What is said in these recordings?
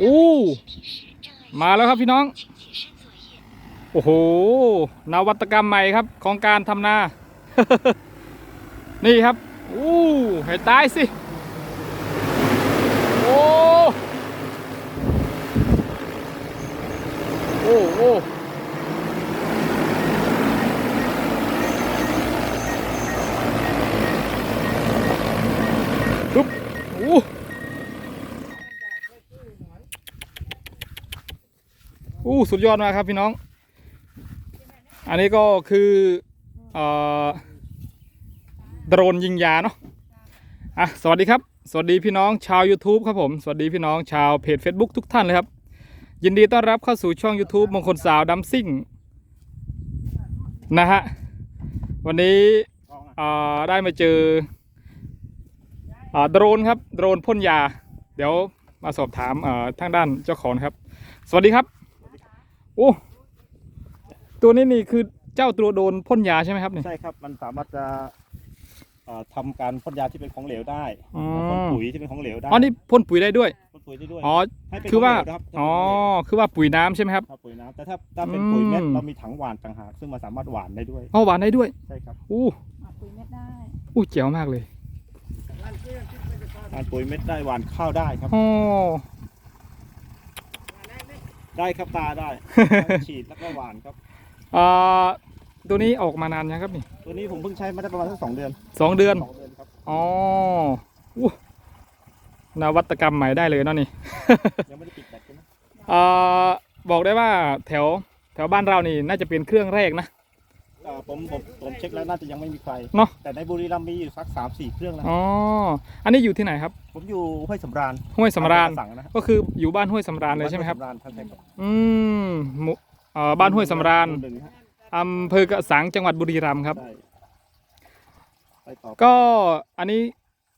โอ้มาแล้วครับพี่น้อง โอ้โห นวัตกรรมใหม่ครับของการทำนา นี่ครับโอ้หายตายสิ โอ้ โอ้ สุดยอดมากครับพี่น้อง อันนี้ก็คือโดรนยิงยาเนาะอะสวัสดีครับ สวัสดีพี่น้องชาว YouTube ครับผม สวัสดีพี่น้องชาวเพจ Facebook ทุกท่านเลยครับ ยินดีต้อนรับเข้าสู่ช่อง YouTube มงคลสาวดัมซิ่งนะฮะ วันนี้ได้มาเจออ่อโดรนครับ โดรนพ่นยา เดี๋ยวมาสอบถามทางด้านเจ้าของครับ สวัสดีครับ โอ้ตัวนี้นี่คือเจ้าตัวโดนพ่นยาใช่ไหมครับเนี่ย ใช่ครับ มันสามารถจะเอ่อทำการพ่นยาที่เป็นของเหลวได้อ๋อ พ่นปุ๋ยที่เป็นของเหลวได้อ๋อนี่พ่นปุ๋ยได้ด้วยพ่นปุ๋ยได้ด้วยอ๋อ ให้เป็นคือว่าขงเหลนะครับอ๋อคือว่าปุ๋ยน้ำใช่ไหมครับ ถ้าปุ๋ยน้ำแต่ถ้าถ้าเป็นปุ๋ยเม็ดอืม เรามีถังหวานต่างหากซึ่งมันสามารถหวานได้ด้วยอ๋อหวานได้ด้วยใช่ครับอู้อะปุ๋ยเม็ดได้อู้เจ๋วมากเลยหวานปุ๋ยเม็ดได้หวานข้าวได้ครับ อ๋อ ได้ครับตาได้ ฉีดแล้วก็หวานครับอ่าตัวนี้ออกมานานยังครับนี่ตัวนี้ผมเพิ่งใช้มาได้ประมาณสักสองเดือนสองเดือน สองเดือนครับ อ๋ออู้นวัตกรรมใหม่ได้เลยเนาะนี่ ยังไม่ได้ปิดแบตใช่ไหมอ่าบอกได้ว่าแถวแถวบ้านเรานี่น่าจะเป็นเครื่องแรกนะ เอ่อผมผมผมเช็คแล้วน่าจะยังไม่มีใคร เนอะแต่ในบุรีรัมย์มีอยู่สักสามสี่เครื่องแล้ว อ๋อ อันนี้อยู่ที่ไหนครับ ผมอยู่ห้วยสำราญห้วยสำราญ สั่งนะฮะก็คืออยู่บ้านห้วยสำราญเลยใช่ไหมครับานวยสำาญใช่ครับอืมหมู่เอ่อบ้านห้วยสำราญหนึ่งฮะอำเภอกระสังจังหวัดบุรีรัมย์ครับใช่ไปต่อก็อันนี้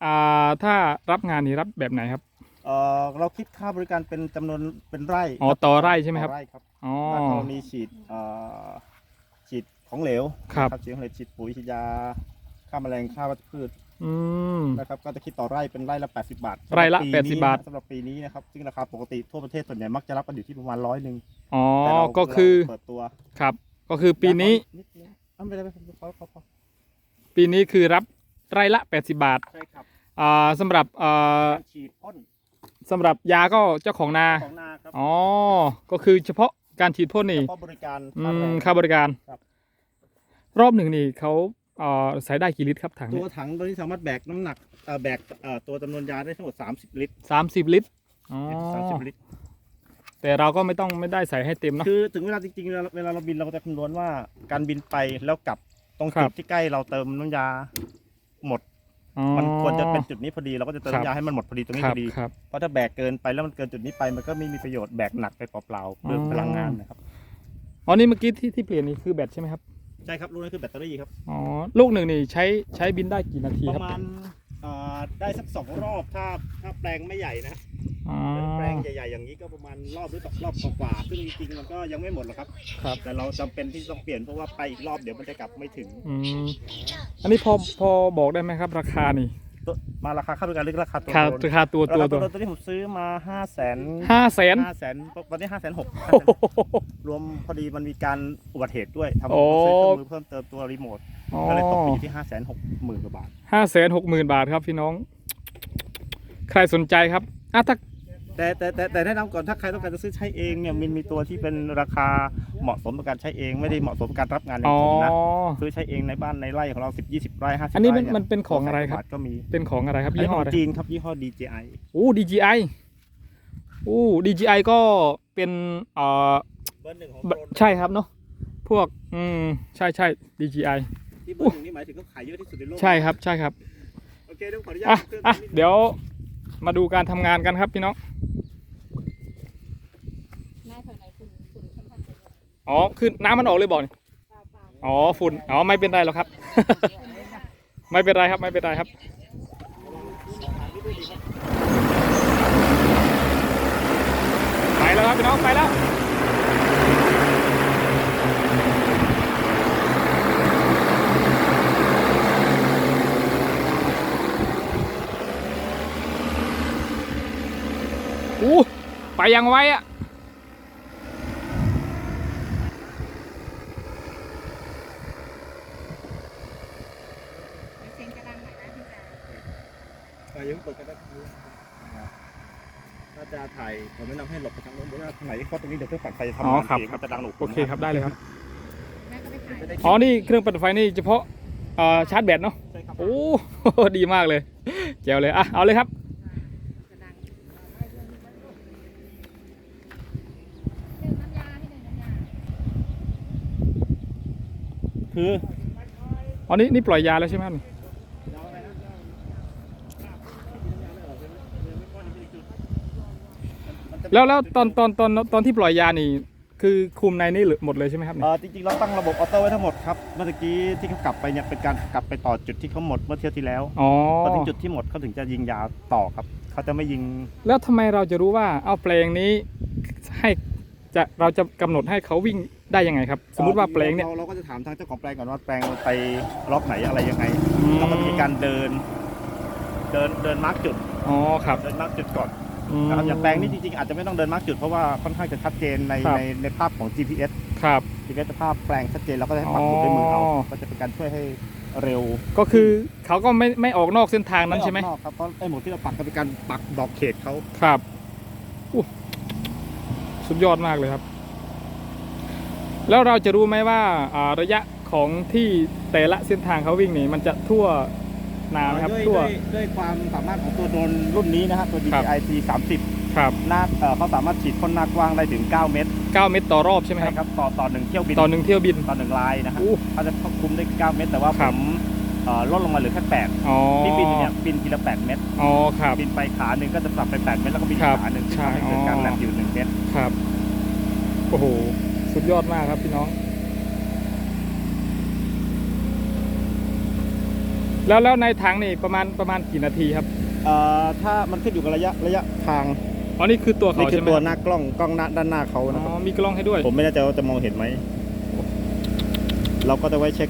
อ่าถ้ารับงานนี่รับแบบไหนครับ เอ่อเราคิดค่าบริการเป็นจำนวนเป็นไร่อ๋อต่อไร่ใช่ไหมครับ ต่อไร่ครับอ๋อถ้ากรณีฉีดเอ่อฉีด ของเหลวครับ ฉีดของเหลวฉีดปุ๋ยฉีดยาฆ่าแมลงฆ่าวัชพืชอืม นะครับก็จะคิดต่อไร่เป็นไร่ละ 80 บาทไร่ละสำหปีนี้80บาท สำหรับปีนี้นะครับซึ่งราคาปกติทั่วประเทศส่วนใหญ่มักจะรับกันอยู่ที่ประมาณร้อยหนึ่งอ๋อ แต่เราก็คือ เราเปิดตัวครับ ก็คือปีนี้นิดนึงอะไม่ได้ไม่เป็นไรพอพอพอปีนี้คือรับไร่ละ 80 บาท ใช่ครับอ่าสำหรับอ่าการฉีดพ่นสำหรับยาก็เจ้าของนา ของนาครับอ๋อ ก็คือเฉพาะการฉีดพ่นนี่ เฉพาะบริการอืค่าแรม ง ค่าบริการ ครับ รอบหนึ่งนี่เขาเอ่อใส่ได้กี่ลิตรครับถังตัเนี่วยถังตัวนี้สามารถแบกน้ำหนักเอ่อแบกเอ่อตัวจำนวนยาได้ทั้งหมด 30 ลิตรสามสิบลิตรอ๋อ30ลิตร แต่เราก็ไม่ต้องไม่ได้ใส่ให้เต็มเนาะ คือถึงเวลาจริงๆเวลาเวลาเราบินเราก็จะคำนวณว่าการบินไปแล้วกลับตรงครัจุบดที่ใกล้เราเติมน้ำยาหมดอ๋อ มันควรจะเป็นจุดนี้พอดีเราก็จะเติมครับน้ำยาให้มันหมดพอดีตรงนี้ครัพอดี ครับ เพราะถ้าแบกเกินไปแล้วมันเกินจุดนี้ไปมันก็ไม่มีประโยชน์แบกหนักไปเปล่าๆเรื่องอ๋อ พลังงานนะครับ อ๋อนี่เมื่อกี้ที่ที่เปลี่ยนนี่คือแบตใช่ไหมครับ ใช่ครับลูกนั้นคือแบตเตอรี่ครับ อ๋อลูกหนึ่งนี่ใช้ใช้บินได้กี่นาทีครับประมาณได้สักสองรอบถ้าถ้าแปลงไม่ใหญ่นะอ๋อแปลงใหญ่ๆอย่างนี้ก็ประมาณรอบหรือสองรอบกว่าซึ่งจริงๆมันก็ยังไม่หมดหรอกครับ ครับ แต่เราจำเป็นที่ต้องเปลี่ยนเพราะว่าไปอีกรอบเดี๋ยวมันจะกลับไม่ถึง อือันนี้พอพอบอกได้ไหมครับ ราคานี่ ตัวมาราคาค่าบริการหรือราคาตัวราคาโดรนราคาตัวตัวราคาตัตัววโดรนตัวนี้ผมซื้อมาห้าแสนห้าแสน ห้าแสนตอนนี้ห้าแสนหกโอ้โหรวมพอดีมันมีการอุบัติเหตุด้วยทำโอ้ซื้อเครื่องมือเพิ่มเติมตัวรีโมทอ๋อก็เลยตกไปอยู่ที่ห้าแสนหกหมื่นกว่าบาท ห้าแสนหกหมื่นบาทครับพี่น้อง ใครสนใจครับอะถ้า แต่แต่แต่แต่แนะนำก่อนถ้าใครต้องการจะซื้อใช้เองเนี่ยมันมีตัวที่เป็นราคาเหมาะสมกับการใช้เองไม่ได้เหมาะสมกับการรับงานอย่าอ๋งอผมนะซื้อใช้เองในบ้านในไร่ของเราสิบยี่สิบไร่ห้าสิบอันนี้มันไร่มันเป็นของอะไรครับ ก็มีเป็นของอะไรครับอันยี่นี้ห้ขอองอะไร จีนครับยี่ห้อ DJI โอ้ DJI โอ้ DJI ก็เป็นเอ่อเบอร์หนึ่งของบใช่ครับเนาะพวกอืมใช่ใช่ DJI ที่เบอร์หนึ่งนี่หมายถึงเขาขายเยอะที่สุดในโลกใช่ครับใช่ครับ โอเคเดี๋ยวขออนุญาอะตเครื่องอะนี้เดี๋ยวมาดูการทำงานกันครับพี่น้อง หน้าแถวไหนฝุ่นฝุ่นค่อนข้างเย อ๋อคือน้ำมันออกเลยบ่อนี่อ๋อฝุ่นอ๋อไม่เป็นไรหรอกครับ ไม่เป็นไรครับไม่เป็นไรครับไปแล้วครับพี่น้องไปแล้วอู้ไปยังไวอะ เสียงจะดังหน่อยนะพี่จ๋า อะ ยังเปิดกันได้น่าจะถ่ายผมแนะนำให้หลบไปทางโน้นเพราะว่าทางไหนเพราะตรงนี้เดี๋ยวเครื่องปั่นไฟจะทำอ๋องานครับ เสียงครับมันจะดังหนุโอเคครับได้เลยครับ แม่ก็ไปถ่ายจะได้อ๋อ นี่เครื่องปั่นไฟนี่เฉพาะเอ่อชาร์จแบตเนาะ ใช่ครับโอ้ ดีมากเลย แจ๋วเลย อะ เอาเลยครับจะดังดื่มน้ำยาให้ดื่มน้ำยาคือ อ๋อ นี่นี่ปล่อยยาแล้วใช่ไหมครับ แล้วแล้วตอนตอนตอนตอนที่ปล่อยยานี่ คือคุมในนี่หมดเลยใช่ไหมครับเออจริงๆเราตั้งระบบออโต้ไว้ทั้งหมดครับเมื่อกี้ที่เขากลับไปเนี่ยเป็นการกลับไปต่อจุดที่เขาหมดเมื่อเที่ยวที่แล้วอ๋อพอถึงจุดที่หมดเขาถึงจะยิงยาต่อครับเขาจะไม่ยิง แล้วทำไมเราจะรู้ว่าเอาแปลงนี้ให้จะเราจะกำหนดให้เขาวิ่งได้ยังไงครับ สมมุติว่าแปลงเนี่ยเราเราก็จะถามทางเจ้าของแปลงก่อนว่าแปลงมันไปล็อกไหนอะไรยังไงอืมเราก็จะมีการเดิน เดินเดินมาร์กจุดอ๋อครับเดินมาร์กจุดก่อน อืม นะครับอย่างแปลงนี้จริงๆ อาจจะไม่ต้องเดินมาร์กจุดเพราะว่าค่อนข้างจะชัดเจนในครับ ในในภาพของ GPS ครับ GPS จะภาพแปลงชัดเจนเราก็จะให้ปักหมุดด้วยมือเอาอ๋อ ก็จะเป็นการช่วยให้เร็วก็คือเขาก็ไม่ไม่ออกนอกเส้นทางนั้นใช่ไหมออกนอกครับเพราะไอ้หมุดที่เราปักก็เป็นการปักบอกเขตเขาครับอู้สุดยอดมากเลยครับ แล้วเราจะรู้ไหมว่าอ่าระยะของที่แต่ละเส้นทางเขาวิ่งนี่มันจะทั่ว นาไหมครับด้วยทั่ว ด้วยด้วยความสามารถของตัวโดรนรุ่นนี้นะฮะตัว ครับ DJI T 30ครับหน้าเอ่อเขาสามารถฉีดพ่นหน้ากว้างได้ถึง 9 เมตร9เมตรต่อรอบใช่ไหมใช่ครับครับต่อต่อหนึ่งเที่ยวบินต่อหนึ่งเที่ยวบินต่อหนึ่งลายนะฮะอู้ เขาจะควบคุมได้ 9 เมตร แต่ว่าคผรับ มเอ่อลดลงมาเหลือแค่8อ๋อที่บินเนี่ยบินทีละ 8 เมตร อ๋อครับ บินไปขาหนึ่งก็จะปรับไป 8 เมตร แล้วก็บินครับขาหนึ่งใช่ทำให้เกิดการอ๋อแลบอยู่ 1 เมตร ครับ โอ้โห สุดยอดมากครับพี่น้อง แล้วแล้วในถังนี่ประมาณประมาณกี่นาทีครับเอ่อถ้ามันขึ้นอยู่กับระยะระยะทางอ๋อนี่คือตัวนี่เขาคือใช่ไหมตัวหน้ากล้องกล้องหน้าด้านหน้าเขาอ๋นะครับอมีกล้องให้ด้วยผมไม่แน่ใจว่าจะมองเห็นไหมเราก็จะไว้เช็ค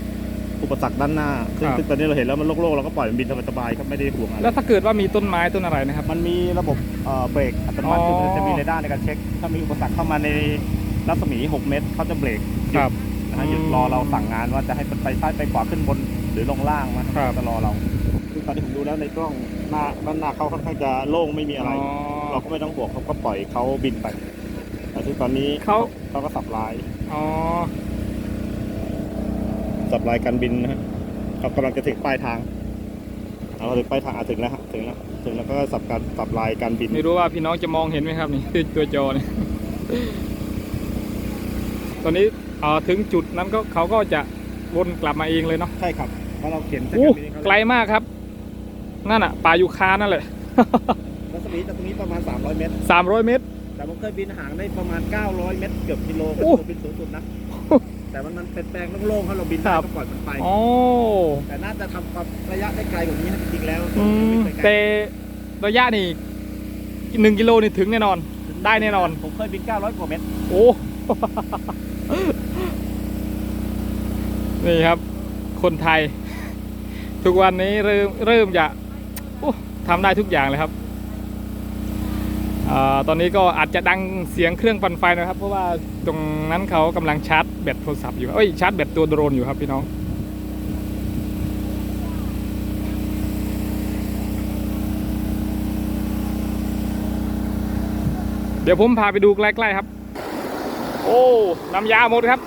อุปสรรคด้านหน้าซึ่งครับซึ่งตอนนี้เราเห็นแล้วมันโล่งๆเราก็ปล่อยมันบินสบายๆครับไม่ได้ห่วงอะไร แล้วถ้าเกิดว่ามีต้นไม้ต้นอะไรนะครับ มันมีระบบเอ่อเบรกอัตโนมัติอ๋อ คือมันจะมีเรดาร์ในการเช็ค ถ้ามีอุปสรรคเข้ามาในรัศมี 6 เมตรเขาจะเบรกหยุดครับนะฮะหยุดรอเราสั่งงานว่าจะให้ไปซ้ายไปขวาขึ้นบน หรือลงล่างนะครับจะรอเราซึ่งตอนที่ผมดูแล้วในกล้องหน้าด้านหน้าเขาค่อนข้างจะโล่งไม่มีอะไรอ๋อเราก็ไม่ต้องบวกเขาก็ปล่อยเขาบินไปแต่ที่ตอนนี้เขาเขาก็สับลายอ๋อสับลายการบินนะฮะเขากำลังจะถึงปลายทางเอาถึงปลายทางอะถึงแล้วฮะถึงแล้วถึงแล้วก็สับการสับลายการบินไม่รู้ว่าพี่น้องจะมองเห็นไหมครับนี่ที่ตัวจอเนี่ยตอนนี้เอ่อถึงจุดนั้นก็เขาก็จะวนกลับมาเองเลยเนาะใช่ครับเพ ราะเราเขียนเส้นอู้การบินให้เขาไกลมากครับ นั่นอะป่ายูคานั่นแหละรัศมีจากตรงนี้ประมาณ 300 เมตร 300 เมตร แต่ผมเคยบินห่างได้ประมาณ 900 เมตร เกือบกิโลก็อู้ถือว่าบินสูงสุดนะ แต่มันมันเป็นแปลงโล่งๆเขาเราบินได้ครับ ก็ปล่อยมันไป อ๋อแต่น่าจะทำความระยะได้ไกลกว่านี้นะจริงๆแล้วอืมไม่ไกลแต่ระยะนี่หนึ่งกิโลนี่ถึงแน่นอน ได้แน่นอน ผมเคยบิน 900 กว่าเมตร โอ้ นี่ครับ คนไทย ทุกวันนี้เริ่มเริ่มจะทำได้ทุกอย่างเลยครับอตอนนี้ก็อาจจะดังเสียงเครื่องปั่นไฟนะครับ เพราะว่าตรงนั้นเขากำลังชาร์จแบตโทรศัพท์อยู่เอ้ยชาร์จแบตตัวโดรนอยู่ครับพี่น้องเดี๋ยวผมพาไปดูใกล้ๆครับ โอ้ น้ำยาหมดครับ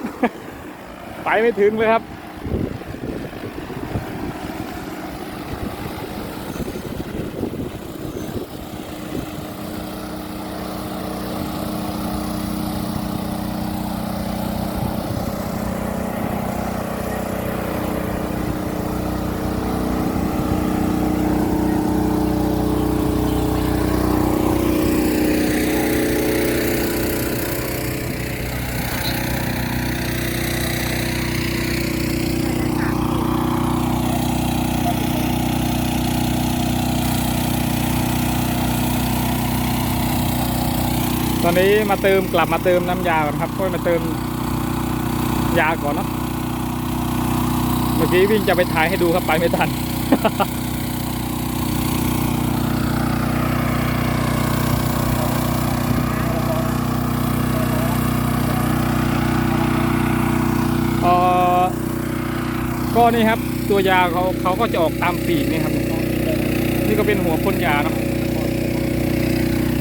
ไปไม่ถึงเลยครับ อนนี้มาเติมกลับมาเติมน้ำยาก่อนครับค่อยมาเติมยาก่อนเนาะเมื่อกี้วิ่งจะไปถ่ายให้ดูครับไปไม่ทันก็นี่ครับ ตัวยาเขาเขาก็จะออกตามปีนี่ครับ นี่ก็เป็นหัวพ่นยาเนาะ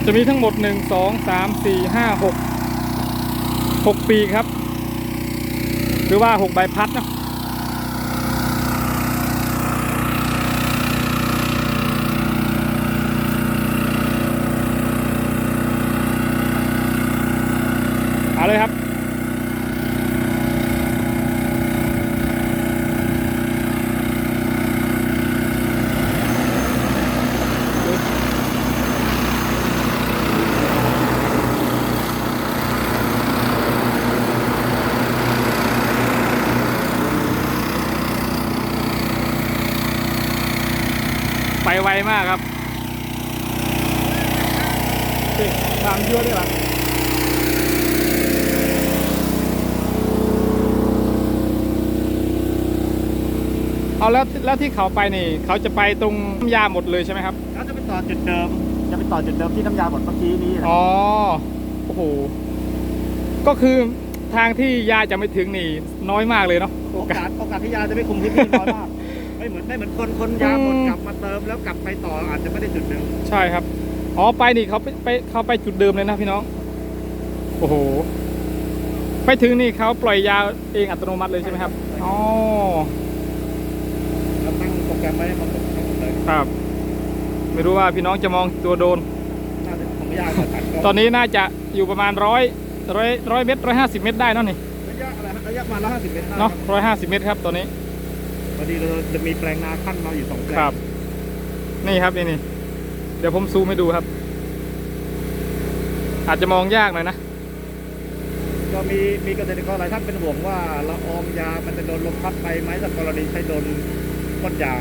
จะมีทั้งหมดหนึ่งสองสามสี่ห้าหกหกปีครับ หรือว่าหกใบพัดนะเอาเลยครับ มากครับทางยั่วด้วยหรอเอาแล้วแล้วที่เขาไปนี่เขาจะไปตรงน้ำยาหมดเลยใช่ไหมครับเขาจะไปต่อจุดเดิม จะไปต่อจุดเดิมที่น้ำยาหมดเมื่อกี้นี้นะอ๋อโอ้โหก็คือทางที่ยาจะไม่ถึงนี่น้อยมากเลยเนาะโอกาสโอกาสที่ยาจะไม่คุมพื้นที่น้อยมาก ไม่เหมือนไม่เหมือนคนคนยาหมดอืมกลับมาเติมแล้วกลับไปต่ออาจจะไม่ได้จุดเดิมใช่ครับ อ๋อไปนี่เขาไปไปเขาไปจุดเดิมเลยนะพี่น้อง โอ้โห ไปถึงนี่เขาปล่อยยาเองอัตโนมัติเลยใช่ไหมครับ อ๋อแล้วตั้งโปรแกรมไว้ให้มันหมดทั้งหมดเลยครับ ไม่รู้ว่าพี่น้องจะมองตัวโดนน่าจะของยาจะตัดก็ตอนนี้น่าจะอยู่ประมาณร้อยร้อยร้อยเมตรร้อยห้าสิบเมตรได้เนอะนี่ระยะอะไรฮะระยะประมาณร้อยห้าสิบเมตรเนาะร้อยห้าสิบเมตรครับตอนนี้ พอดีเราจะมีแปลงนาขั้นมาอยู่สองแปลงครับ นี่ครับนี่นี่เดี๋ยวผมซูมให้ดูครับ อาจจะมองยากหน่อยนะ ก็มีมีเกษตรกรหลายท่านเป็นห่วงว่าละอองยามันจะโดนลมพัดไปไหมถ้ากรณีใช้โดนพ่นยา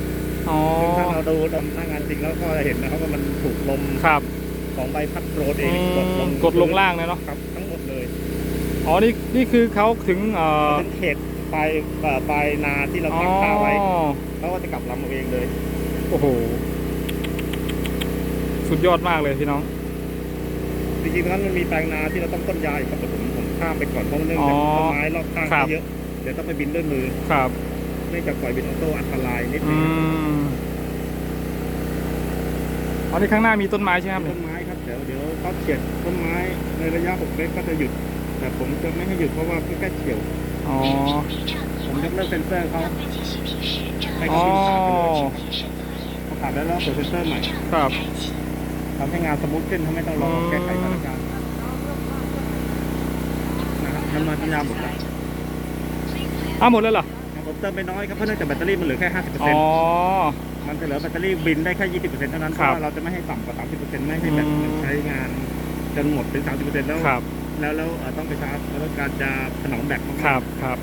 อ๋อซึ่งถ้าเราดูตามหน้างานจริงแล้วก็จะเห็นนะครับว่ามันถูกลมครับของใบพัดโรดเออืงกดลมงกดลงล่างเลยเนาะครับทั้งหมดเลย อ๋อ นี่นี่คือเขาถึงเอ่อเป็นเขตป ลายเอ่อปลายนาที่เราตั้งค่าไว้อ๋อเขาก็จะกลับลำเอาเองเลย โอ้โห สุดยอดมากเลยพี่น้อง จริงๆตรงนั้นมันมีแปลงนาที่เราต้องต้นยาอีกครับแต่ผมผมข้ามไปก่อนเพราะเนื่องอ๋อจากต้นไม้รอบข้างครับเยอะเดี๋ยวต้องไปบินด้วยมือครับ เนื่องจากปล่อยบินออโต้อันตรายนิดอืนึงมอ๋อนี่ข้างหน้ามีต้นไม้ใช่ไหมครับต้นไม้ครับเดี๋ยวเดี๋ยวเขาเฉียดต้นไม้ในระยะ6เมตรก็จะหยุด แต่ผมจะไม่ให้หยุดเพราะว่าใกล้ๆเฉียว อ๋อ ผมยกเลิกเซ็นเซอร์เขาให้ขาพิาประกาศแล้วเราเปิดเซ็นเซอร์ใหม่ครับ ทำให้งานสมูทขึ้นทำให้ต้องรอแก้ไขสถานการณ์นะครับน้ำมันที่ยาหมดแล้วอ้าวหมดเลยเหรอ ผมเติมไปน้อยครับเพราะเนื่องจากแบตเตอรี่มันเหลือแค่ 50%อ๋อ มันจะเหลือแบตเตอรี่บินได้แค่ 20%เท่านั้นเพราะว่าเราจะไม่ให้ต่ำกว่า 30%ไม่ให้แบตมันใช้งานจนหมดเป็น 30%แล้ว แล้วแล้วเอ่อต้องไปชาร์จแล้วการจะถนอมแบตมากๆครับครับ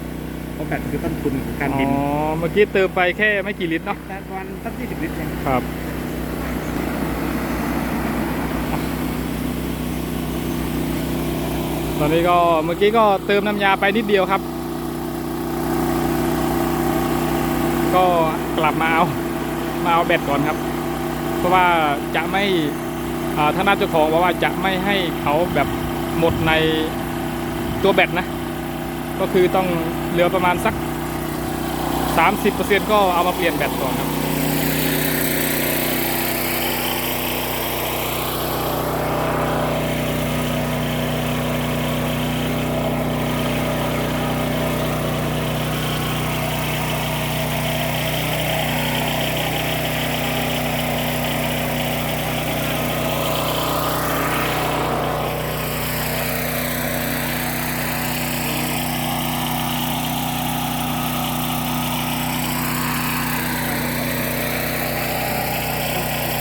เพราะแบตคือต้นทุนของการอ๋บินอเมื่อกี้เติมไปแค่ไม่กี่ลิตรเนาะแต่วันสัก20ลิตรเองครับ ตอนนี้ก็เมื่อกี้ก็เติมน้ำยาไปนิดเดียวครับ ก็กลับมาเอามาเอาแบตก่อนครับ เพราะว่าจะไม่อ่าท่านน่าเจ้าของบอกว่าจะไม่ให้เขาแบบ หมดในตัวแบตนะ ก็คือต้องเหลือประมาณสัก 30%ก็เอามาเปลี่ยนแบตก่อนครับ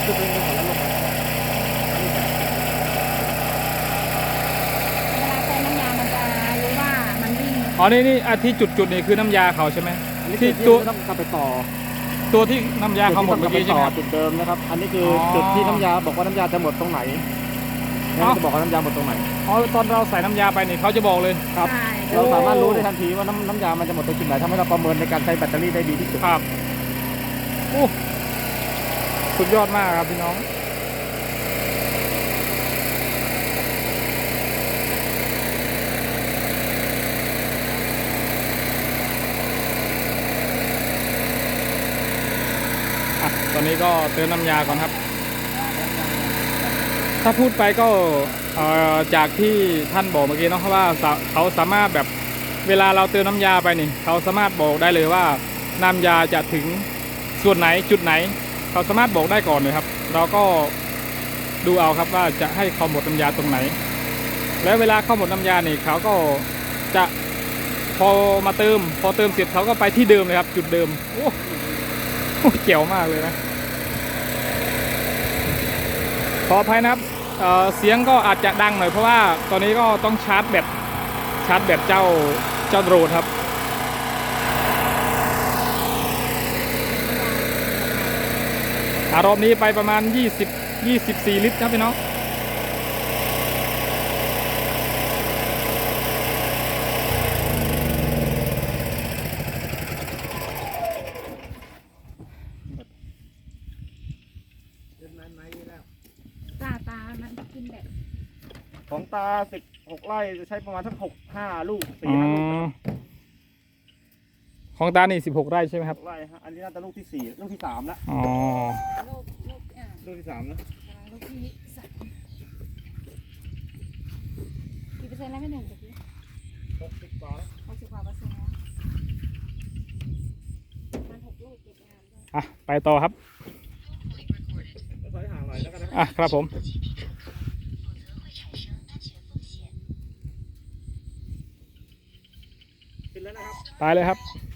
คือเป็นเรื่องของระบบ เวลาใช้น้ำยา มันจะรู้ว่ามันวิ่ง อ๋อนี่นี่อาที่จุดจุดๆนี่คือน้ำยาเขาใช่ไหมอันนี้ที่คือตัวที่ต้องกลับไปต่อตัวที่น้ำยาเขาหมดเมื่อกี้ใช่ไหมครับ จุดเดิมนะครับ อันนี้คือออจุดที่น้ำยาบอกว่าน้ำยาจะหมดตรงไหนอ๋อจะบอกว่าน้ำยาหมดตรงไหน อ๋อตอนเราใส่น้ำยาไปนี่เขาจะบอกเลย ครับ ใช่เราสามารถรู้ได้ทันทีว่าน้ำน้ำยามันจะหมดตรงจุดไหนทำให้เราประเมินในการใช้แบตเตอรี่ได้ดีที่สุด ครับโอ้สุดยอดมากครับพี่น้อง อนนี้ก็เติมน้ำยาก่อนครับ ถ้าพูดไปก็จากที่ท่านบอกเมื่อกี้เนาะว่าเขาสามารถแบบเวลาเราเติมน้ำยาไปนี่เขาสามารถบอกได้เลยว่าน้ำยาจะถึงส่วนไหนจุดไหน เขาสามารถบอกได้ก่อนเลยครับ เราก็ดูเอาครับว่าจะให้เขาหมดน้ำยาตรงไหน แล้วเวลาเขาหมดน้ำยานี่เขาก็จะพอมาเติม พอเติมเสร็จเขาก็ไปที่เดิมเลยครับ จุดเดิมโอ้โหเจ๋วมากเลยนะ ขออภัยนะครับเเสียงก็อาจจะดังหน่อยเพราะว่าตอนนี้ก็ต้องชาร์จแบตชาร์จแบตเจ้าเจ้าโดรนครับอารอบนี้ไปประมาณ 20 24 ลิตรครับพี่น้อง มันกินแบบของตาสิบหกไร่จะใช้ประมาณสักหกห้าลูกสี่อ๋อห้าลูกของตานี่16ไร่ใช่ไหมครับหกไร่ฮะอันนี้น่าจะลูกที่สี่ลูกที่สามแล้วอ๋อลูกลูกอ่าลูกที่สามนะลูกที่สามกี่เปอร์เซ็นต์แล้วไม่หนึ่งตะกี้หกสิบกว่าแล้วหกสิบกว่าเปอร์เซ็นต์แล้วมันหกลูกเก็บงานด้วย อะไปต่อครับถอยห่างหน่อยแล้วกันนะ อะครับผม ขึ้นแล้วนะครับ ไปเลยครับ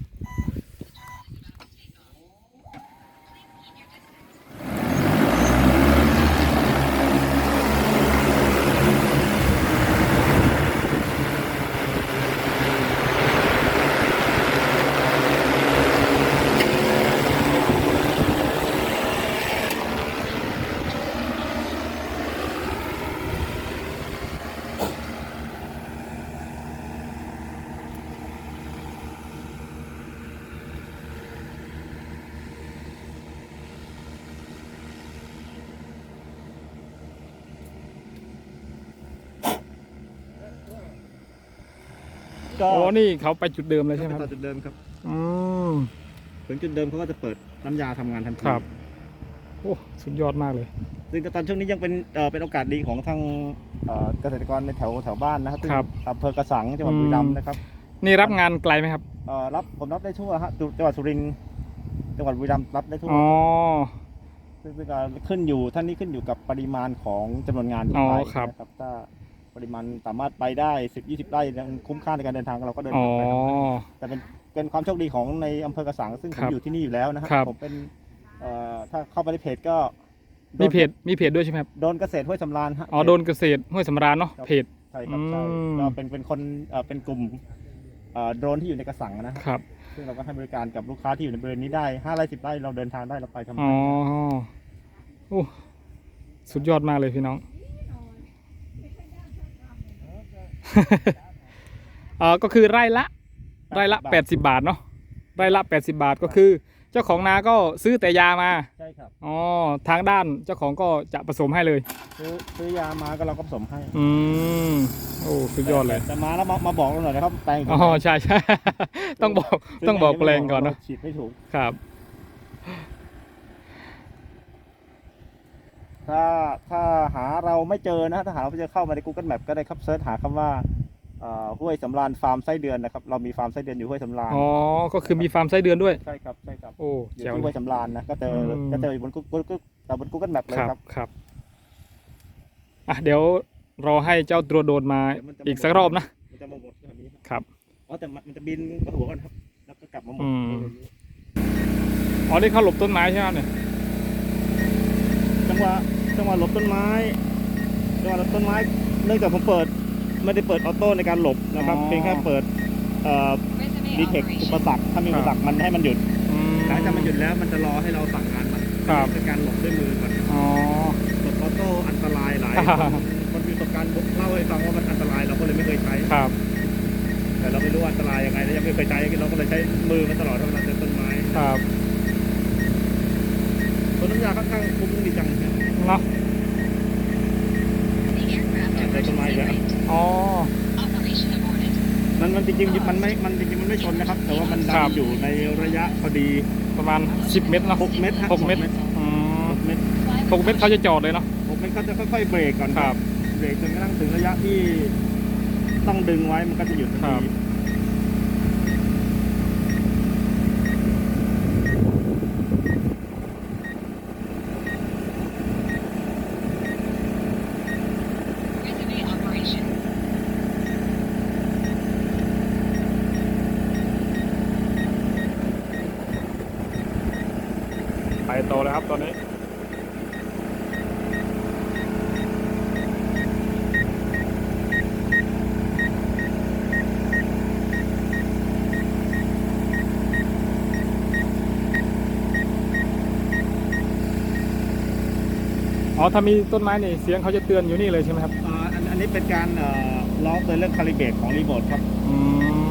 ก็โอ้นี่เขาไปจุดเดิมเลยใช่ไหมคต่รัอบจุดเดิมครับอืม ถึงจุดเดิมเขาก็จะเปิดน้ำยาทำงานทันทีครับ โอ้สุดยอดมากเลย ซึ่งก็ตอนช่วงนี้ยังเป็นเอ่อเป็นโอกาสดีของทางเอ่อเกษตรกรในแถวแถวบ้านนะครับซึ่งครับอำเภอกระสังจังหวัดอืม บุรีรัมย์นะครับนี่รับงานไกลไหมครับเอ่อรับผมรับได้ทั่วฮะจุจังหวัดสุรินทร์จังหวัดบุรีรัมย์รับได้ทั่วอ๋อซึ่งซึ่งก็ขึ้นอยู่ท่านนี้ขึ้นอยู่กับปริมาณของจำนวนงานที่อ๋อไปครับ นะครับถ้า ปริมาณสามารถไปได้10 20ไร่ยังคุ้มค่าในการเดินทางเราก็เดินอ๋อ ทางไปครับแต่เป็นเป็นความโชคดีของในอำเภอกระสังซึ่งผครัมบอยู่ที่นี่อยู่แล้วนะคครัรับผมเป็นเอ่อถ้าเข้าไปในเพจก็โดนมีเพจมีเพจด้วยใช่ไหมครับ โดนเกษตรห้วยสำราญฮะอ๋อ โดนเกษตรห้วยสำราญเนาะ เพจ ใช่ครับใช่อืม ก็เป็นเป็นคนเอ่อเป็นกลุ่มเอ่อโดรนที่อยู่ในกระสังนะครับครับ ซึ่งเราก็ให้บริการกับลูกค้าที่อยู่ในบริเวณนี้ได้5ไร่10ไร่เราเดินทางได้เราไปทำอ๋อโอ้สุดยอดมากเลยพี่น้อง เอ่อก็คือไร่ละไร่ละ 80 บาทเนาะไร่ละ 80 บาทก็คือ เจ้าของนาก็ซื้อแต่ยามาใช่ครับอ๋อทางด้านเจ้าของก็จะผสมให้เลย ซื้อซื้อยามาก็เราก็ผสมให้อืมโอ้สุดยอดเลยแต่แต่มาแล้วมามาบอกเราหน่อยนะครับแปลงยู่อ๋อไหนใช่ใช่ต้องบอกซื้ต้องบอกไปแปลงก่อนเนาะฉีดไม่ถูกครับ ถ้าถ้าหาเราไม่เจอนะถ้าหาเราไม่เจอเข้ามาใน Google Map ก็ได้ครับเซิร์ชหาคำว่าเอ่อห้วยสำราญฟาร์มไส้เดือนนะครับ เรามีฟาร์มไส้เดือนอยู่ห้วยสำราญอ๋อ ก็คือมีฟาร์มไส้เดือนด้วย ใช่ครับใช่ครับ โอ้อยู่เจ๋วที่เลห้วยย สำราญนะก็เจออม ก็เจออยู่บน Google แต่บน Google Map เลยครับครับ ครับอะเดี๋ยวรอให้เจ้าตัวโดนมาเดี๋ยวมันจะ อีกสักรอบนะ มันจะมาหมดแบบนี้ครับอ๋อแต่มันมันจะบินกระหัวกันครับ แล้วก็กลับมาหมดอืม อ๋อนี่เขาหลบต้นไม้ใช่ไหมเนี่ยจังหวะ จังหวะหลบต้นไม้จังหวะหลบต้นไม้ เนื่องจากผมเปิดไม่ได้เปิดออโต้ในการหลบนะครับอ๋อ เพียงแค่เปิดเอ่อดีเทคอุปสรรคถ้ามีอุปสรรคมันให้มันหยุดอืมหลังจากมันหยุดแล้วมันจะรอให้เราสั่งงานมันครับ เป็นการหลบด้วยมือก่อนอ๋อกดออโต้อันตรายหลายอ่าคนคนมีประสบการณ์เล่าให้ฟังว่ามันอันตรายเราก็เลยไม่เคยใช้ ครับ แต่เราไม่รู้ว่าอันตรายยังไงแล้วยังไม่เคยใช้เราก็เลยใช้มือมันตลอดเวลาเดินต้นไม้ครับต้นน้ำยาค่อนข้างคุ้มดีจัง เนาะ The aircraft Ah, there's a emergency light there. rate. อ๋อ Operation aborted. มันมัน จริงๆมันไม่ มันจริงๆมันไม่ชนนะครับ แต่ว่ามันดัครันบอยู่ในระยะพอดีประมาณ 10 เมตรเนาะ6เมตรฮะหกเมตรอืหกเมตรเขาจะจอดเลยเนาะ6เมตรเขาจะค่อยๆเบรกก่อนครับ เบรกจนกระทั่งถึงระยะที่ต้องดึงไว้มันก็จะหยุดทันครับที โตแล้วครับตอนนี้อ๋อถ้ามีต้นไม้นี่เสียงเขาจะเตือนอยู่นี่เลยใช่ไหมครับ อ่าอันอันนี้เป็นการเอ่อล็อกในเรื่องคาลิเบรตของรีโมทครับ อืม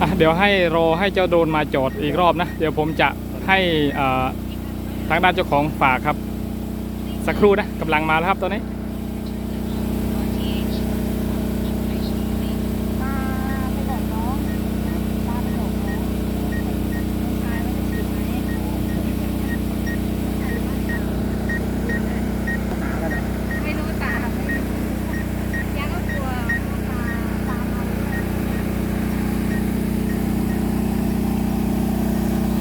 อะเดี๋ยวให้รอให้เจ้าโดนมาจอดอีกรอบนะ เดี๋ยวผมจะให้ทางด้านเจ้าของฝากครับ สักครู่นะกำลังมาแล้วครับตอนนี้ RTH. Operation complete. ตาไปบอกน้องตาไปบอกน้องน้องชายว่าจะฉีดไหมไม่รู้ตาไม่รู้ยังก็กลัวตาตามมา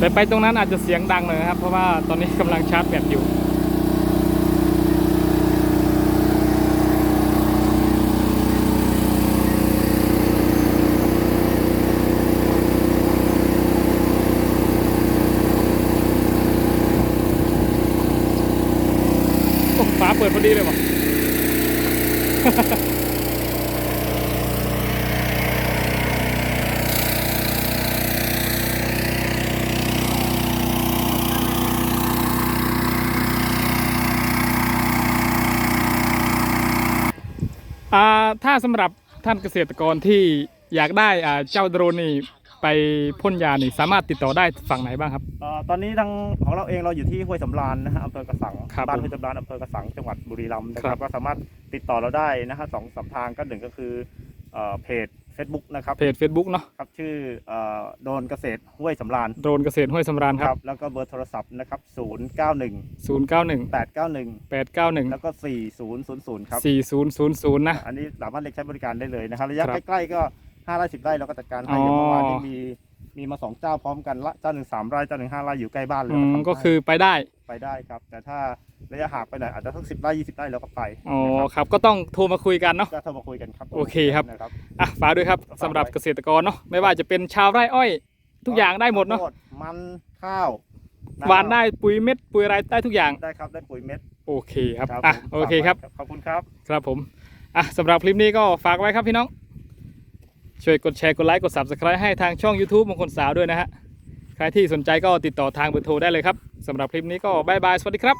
แต่ไปตรงนั้นอาจจะเสียงดังหน่อยนะครับ เพราะว่าตอนนี้กำลังชาร์จแบตอยู่ โอ้ฟ้าเปิดพอดีเลยว่ะ อ่าถ้าสำหรับท่านเกษตรกรที่อยากได้อ่าเจ้าโดรนนี่ไปพ่นยานี่สามารถติดต่อได้ฝั่งไหนบ้างครับ เอ่อตอนนี้ทางของเราเองเราอยู่ที่ห้วยสำราญนะฮะอำเภอกระสังครับบ้านผมห้วยสำราญอำเภอกระสังจังหวัดบุรีรัมย์นะคครัรับบ ก็สามารถติดต่อเราได้นะฮะสองสามทางก็หนึ่งก็คือเอ่อเพจ Facebook นะครับเพจ Facebook เนาะครับชื่อเอ่อโดนเกษตรห้วยสำราญโดรนเกษตรห้วยสำราญครับแล้วก็เบอร์โทรศัพท์นะครับ 0 9 1 091 8 9 1 891 แล้วก็ 4000 ครับ 4000 นะ อันนี้สามารถเรียกใช้บริการได้เลยนะครับระยะครับใกล้ๆก็5ไร่10ไร่เราก็จัดการให้อ๋ออย่างเมื่อวานนี้มี มีมาสองเจ้าพร้อมกันละเจ้าหนึ่งสามไร่เจ้าหนึ่งห้าไร่อยู่ใกล้บ้านเลยอืเรามทำก็ให้คือไปได้ ไปได้ครับ แต่ถ้าระยะห่างไปหน่อยอาจจะสักสิบไร่ยี่สิบไร่เราก็ไปอ๋อนะครับครับ ก็ต้องโทรมาคุยกันเนาะ ก็โทรมาคุยกันครับโอเคครับ นะครับ อะฝากด้วยครับฝากไว้สำหรับเกษตรกรเนาะไม่ว่าจะเป็นชาวไร่อ้อย ทุกอย่างได้หมดเนาะข้วโพมันข้าวหวานได้ปุ๋ยเม็ด ปุ๋ยอะไรได้ทุกอย่าง ได้ครับได้ปุ๋ยเม็ดโอเคครับครับ อะผมโอเคครับ ขอบคุณครับ ครับผม อะสำหรับคลิปนี้ก็ฝากไว้ครับพี่น้อง ช่วยกดแชร์กดไลค์กด Subscribe ให้ทางช่อง YouTube มงคลสาวด้วยนะฮะ ใครที่สนใจก็ติดต่อทางเบอร์โทรได้เลยครับสำหรับคลิปนี้ก็บายบาย สวัสดีครับ